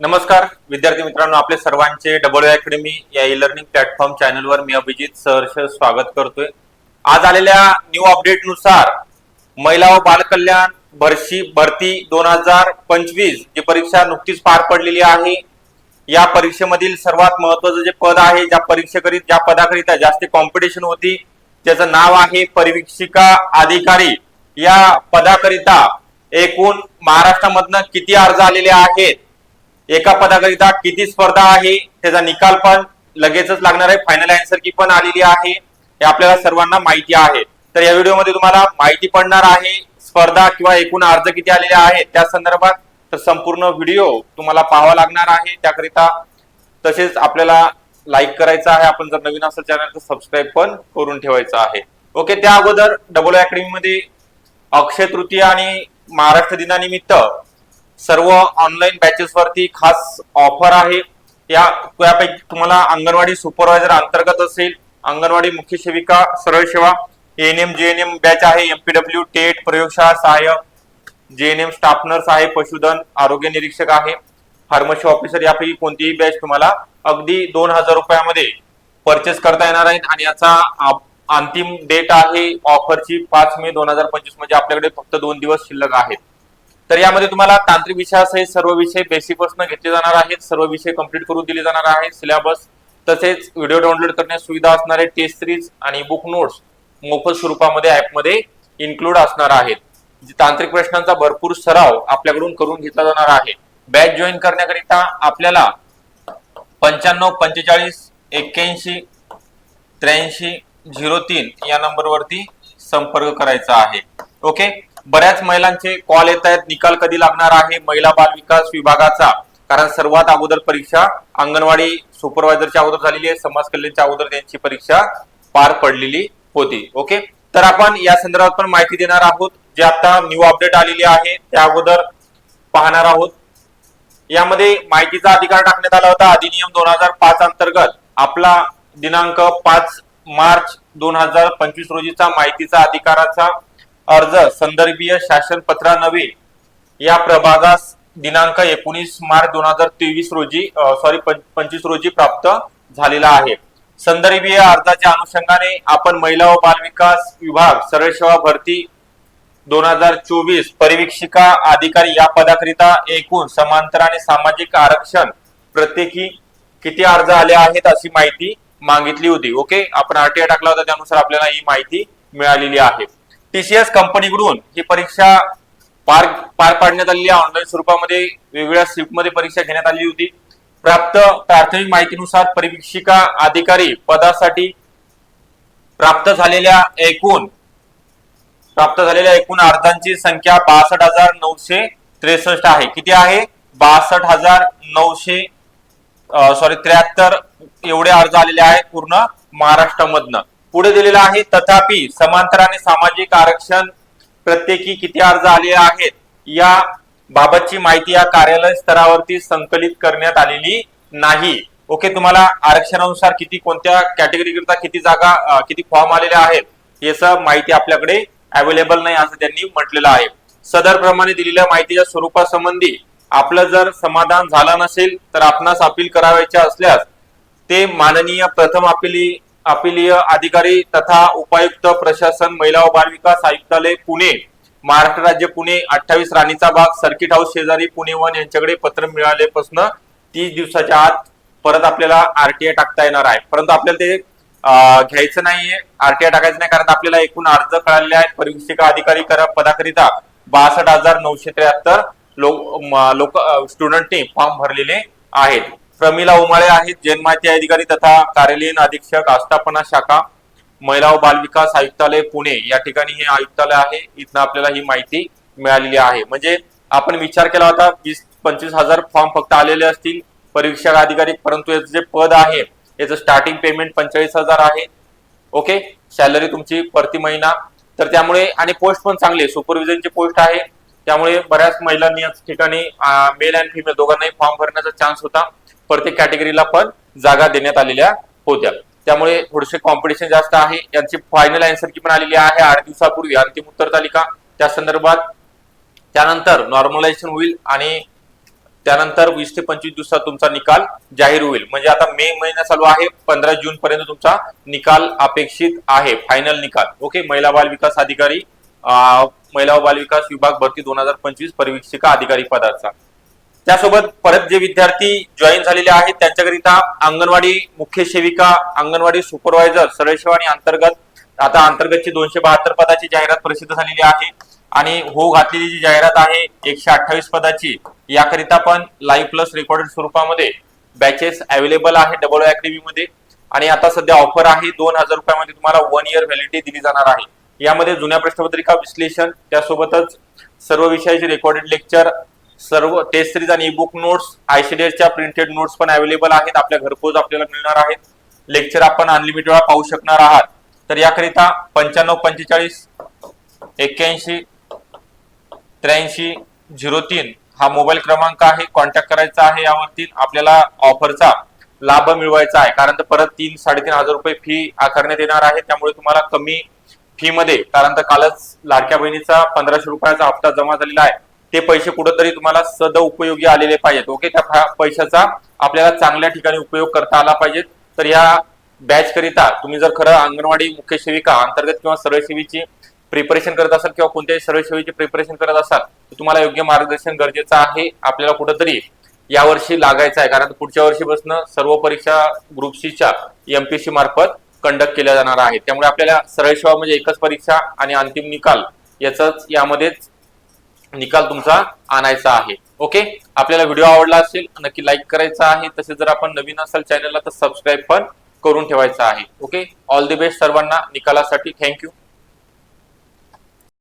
नमस्कार विद्यार्थी मित्रांनो आपले सर्वांचे डबल अकॅडमी या ई लर्निंग प्लॅटफॉर्म चॅनलवर मी अभिजित सहर्ष स्वागत करतोय. आज आलेल्या न्यू अपडेटनुसार महिला व बालकल्याण भरशी भरती दोन हजार पंचवीस जी परीक्षा नुकतीच पार पडलेली आहे. या परीक्षेमधील सर्वात महत्वाचं जे पद आहे ज्या परीक्षेकरिता ज्या पदाकरिता जास्त कॉम्पिटिशन होती त्याचं नाव आहे परिवीक्षिका अधिकारी. या पदाकरिता एकूण महाराष्ट्रामधनं किती अर्ज आलेले आहेत? एका पदाकरिता किती स्पर्धा आहे त्याचा निकाल पण लगेचच लागणार आहे. फायनल अँसर की पण आलेली आहे. हे आपल्याला सर्वांना माहिती आहे. तर या व्हिडिओमध्ये तुम्हाला माहिती पडणार आहे स्पर्धा किंवा एकूण अर्ज किती आलेले आहेत त्या संदर्भात तर संपूर्ण व्हिडिओ तुम्हाला पाहावा लागणार आहे. त्याकरिता तसेच आपल्याला लाईक करायचं आहे. आपण जर नवीन असेल चॅनल तर सबस्क्राईब पण करून ठेवायचं आहे. ओके त्या अगोदर डबल अकॅडमीमध्ये अक्षय तृतीया आणि महाराष्ट्र दिनानिमित्त सर्व ऑनलाईन बॅचेस वरती खास ऑफर आहे. या त्यापैकी तुम्हाला अंगणवाडी सुपरवायझर अंतर्गत असेल अंगणवाडी मुख्य सेविका सरळ सेवा एएनएम जेएनएम बॅच आहे एमपीडब्ल्यू टेट प्रयोगशाळा सहाय्यक जेएनएम स्टाफ नर्स आहे पशुधन आरोग्य निरीक्षक आहे. फार्मसी ऑफिसर यापैकी कोणतीही बॅच तुम्हाला अगदी दोन हजार रुपयामध्ये परचेस करता येणार आहेत आणि याचा अंतिम डेट आहे ऑफरची पाच मे दोन हजार पंचवीस म्हणजे आपल्याकडे फक्त दोन दिवस शिल्लक आहेत. तर यामध्ये तुम्हाला तांत्रिक विषयासहित सर्व विषय बेसिकपासून घेतले जाणार आहेत सर्व विषय कंप्लीट करून दिले जाणार आहे सिलेबस तसेच व्हिडिओ डाउनलोड करण्यास सुविधा असणारे टेस्ट सिरीज आणि बुक नोट्स मोफत स्वरूपामध्ये ऍपमध्ये इन्क्लूड असणार आहेत. तांत्रिक प्रश्नांचा भरपूर सराव आपल्याकडून करून घेतला जाणार आहे. बॅच जॉईन करण्याकरिता आपल्याला पंच्याण्णव पंचेचाळीस एक्क्याऐंशी त्र्याऐंशी झिरो तीन या नंबरवरती संपर्क करायचा आहे. ओके बऱ्याच महिलांचे कॉल येत आहेत. निकाल कधी लागणार आहे? महिला बाल विकास विभागाचा. कारण सर्वात अगोदर परीक्षा अंगणवाडी सुपरवायझरच्या अगोदर झालेली आहे. समाज कल्याणच्या अगोदर त्यांची परीक्षा पार पडलेली होती. ओके? तर आपण या संदर्भात पण माहिती देणार आहोत. जे आता न्यू अपडेट आलेली आहे त्या अगोदर पाहणार आहोत. यामध्ये माहितीचा अधिकार टाकण्यात आला होता. अधिनियम दोन हजार पाच अंतर्गत आपला दिनांक पाच मार्च दोन हजार पंचवीस रोजीचा माहितीचा अधिकाराचा अर्ज संदर्भीय शासन पत्रा नवे या प्रभागास दिनांक एकोणीस मार्च दोन हजार तेवीस रोजी सॉरी पंचवीस रोजी प्राप्त झालेला आहे. संदर्भीय अर्जाच्या अनुषंगाने आपण महिला व बालविकास विभाग सरळ सेवा भरती दोन हजार चोवीस परिवीक्षिका अधिकारी या पदाकरिता एकूण समांतर आणि सामाजिक आरक्षण प्रत्येकी किती अर्ज आले आहेत अशी माहिती मागितली होती. ओके? आपण आरटीआय टाकला होता त्यानुसार आपल्याला ही माहिती मिळालेली आहे. टीसीएस कंपनीकडून ही परीक्षा पार पार पाडण्यात आलेली ऑनलाईन स्वरूपामध्ये वेगवेगळ्या शिफ्टमध्ये परीक्षा घेण्यात आली होती. प्राप्त प्राथमिक माहितीनुसार परीक्षिका अधिकारी पदासाठी प्राप्त झालेल्या एकूण प्राप्त झालेल्या एकूण अर्जांची संख्या बासष्ट हजार नऊशे त्रेसष्ट आहे. किती आहे? बासष्ट हजार नऊशे सॉरी त्र्याहत्तर एवढे अर्ज आलेले आहेत पूर्ण महाराष्ट्रामधनं. पुढे दिलेलं आहे. तथापि समांतर आणि सामाजिक आरक्षण प्रत्येकी किती अर्ज आले आहेत या बाबतची माहिती या कार्यालय स्तरावरती संकलित करण्यात आलेली नाही. ओके तुम्हाला आरक्षणानुसार किती कोणत्या कॅटेगरी करता किती जागा किती फॉर्म आलेले आहेत याचं माहिती आपल्याकडे अवेलेबल नाही असं त्यांनी म्हटलेलं आहे. सदर प्रमाणे दिलेल्या माहितीच्या स्वरूपासंबंधी आपलं जर समाधान झालं नसेल तर आपणास अपील करावयाचे असल्यास ते माननीय प्रथम अपिली अपिलीय अधिकारी तथा उपायुक्त प्रशासन महिला व बाल विकास आयुक्तालय पुणे महाराष्ट्र राज्य पुणे अठ्ठावीस राणीचा भाग सर्किट हाऊस शेजारी पुणे वन यांच्याकडे पत्र मिळाल्यापासून तीस दिवसाच्या आत परत आपल्याला आरटीआय टाकता येणार आहे. परंतु आपल्याला ते घ्यायचं नाहीये. आरटीआय टाकायचं नाही कारण आपल्याला एकूण अर्ज कळालेले आहेत. परिवीक्षिका अधिकारी करा पदाकरिता बासष्ट हजार नऊशे त्र्याहत्तर लोक लोक स्टुडंटने फॉर्म भरलेले आहेत. प्रमिला उमाळे आहेत जन्माहिती अधिकारी तथा कार्यालयीन अधीक्षक आस्थापना शाखा महिला व बाल विकास आयुक्तालय पुणे. या ठिकाणी हे आयुक्तालय आहे. इथनं आपल्याला ही माहिती मिळालेली आहे. म्हणजे आपण विचार केला होता वीस पंचवीस हजार फॉर्म फक्त आलेले असतील परीक्षा अधिकारी परंतु याचं जे पद आहे याचं स्टार्टिंग पेमेंट पंचेचाळीस हजार आहे. ओके सॅलरी तुमची प्रति महिना. तर त्यामुळे आणि पोस्ट पण चांगली सुपरविजनची पोस्ट आहे. त्यामुळे बऱ्याच महिलांनी या ठिकाणी मेल अँड फिमेल दोघांनाही फॉर्म भरण्याचा चान्स होता. प्रत्येक कॅटेगरीला पण जागा देण्यात आलेल्या होत्या. त्यामुळे थोडेसे कॉम्पिटिशन जास्त आहे. यांची फायनल आन्सर की पण आलेली आहे. आठ दिवसापूर्वी अंतिम उत्तर तालिका. त्या संदर्भात त्यानंतर नॉर्मलायझेशन होईल आणि त्यानंतर वीस ते पंचवीस दिवसात तुमचा निकाल जाहीर होईल. म्हणजे आता मे महिना चालू आहे. पंधरा जून पर्यंत तुमचा निकाल अपेक्षित आहे. फायनल निकाल. ओके महिला बाल विकास अधिकारी महिला व बाल विकास विभाग भरती दोन हजार पंचवीस परिवीक्षिका अधिकारी पदाचा. त्यासोबत परत जे विद्यार्थी जॉईन झालेले आहेत त्यांच्याकरिता अंगणवाडी मुख्य सेविका अंगणवाडी सुपरवायझर सरळसेवाणी अंतर्गत आता अंतर्गतची दोनशे बहात्तर पदाची जाहिरात प्रसिद्ध झालेली आहे. आणि हो घातलेली जी जाहिरात आहे एकशे अठ्ठावीस पदाची याकरिता पण लाईव्ह प्लस रेकॉर्डेड स्वरूपामध्ये बॅचेस अवेलेबल आहे डबल अकॅडमी मध्ये. आणि आता सध्या ऑफर आहे दोन हजार रुपयामध्ये तुम्हाला वन इयर व्हॅलिडिटी दिली जाणार आहे. यामध्ये जुन्या प्रश्नपत्रिका विश्लेषण त्यासोबतच सर्व विषयाचे रेकॉर्डेड लेक्चर सर्व टेस्ट सिरीज आणि बुक नोट्स आयसीडीएसच्या प्रिंटेड नोट्स पण अवेलेबल आहेत. आपल्या घरपोच आपल्याला मिळणार आहेत. लेक्चर आपण अनलिमिटेड वेळा पाहू शकणार आहात. तर याकरिता पंच्याण्णव पंचेचाळीस एक्क्याऐंशी त्र्याऐंशी झिरो तीन हा मोबाईल क्रमांक आहे. कॉन्टॅक्ट करायचा आहे यावरती. आपल्याला ऑफरचा लाभ मिळवायचा आहे. कारण तर परत तीन साडेतीन हजार रुपये फी आकारण्यात येणार आहे. त्यामुळे तुम्हाला कमी फी मध्ये कारण तर कालच लाडक्या बहिणीचा पंधराशे रुपयाचा हप्ता जमा झालेला आहे. ते पैसे कुठंतरी तुम्हाला सद उपयोगी आलेले पाहिजेत. ओके त्या पैशाचा आपल्याला चांगल्या ठिकाणी उपयोग करता आला पाहिजे तर या बॅच करिता तुम्ही जर खरं अंगणवाडी मुख्य सेविका अंतर्गत किंवा सरळ सेवेची प्रिपरेशन करत असाल किंवा कोणत्याही सरळ सेवेची प्रिपरेशन करत असाल तर तुम्हाला योग्य मार्गदर्शन गरजेचं आहे. आपल्याला कुठंतरी यावर्षी लागायचं आहे. कारण पुढच्या वर्षीपासून सर्व परीक्षा ग्रुप सीच्या एमपीसी मार्फत कंडक्ट केल्या जाणार आहेत. त्यामुळे आपल्याला सरळ सेवा म्हणजे एकच परीक्षा आणि अंतिम निकाल याचाच यामध्येच निकाल तुमचा आणायचा आहे. ओके आपल्याला व्हिडिओ आवडला असेल नक्की लाईक करायचा आहे. तसेच जर आपण नवीन असाल चॅनलला तर सबस्क्राईब पण करून ठेवायचा आहे. ओके ऑल दी बेस्ट सर्वांना निकालासाठी. थँक्यू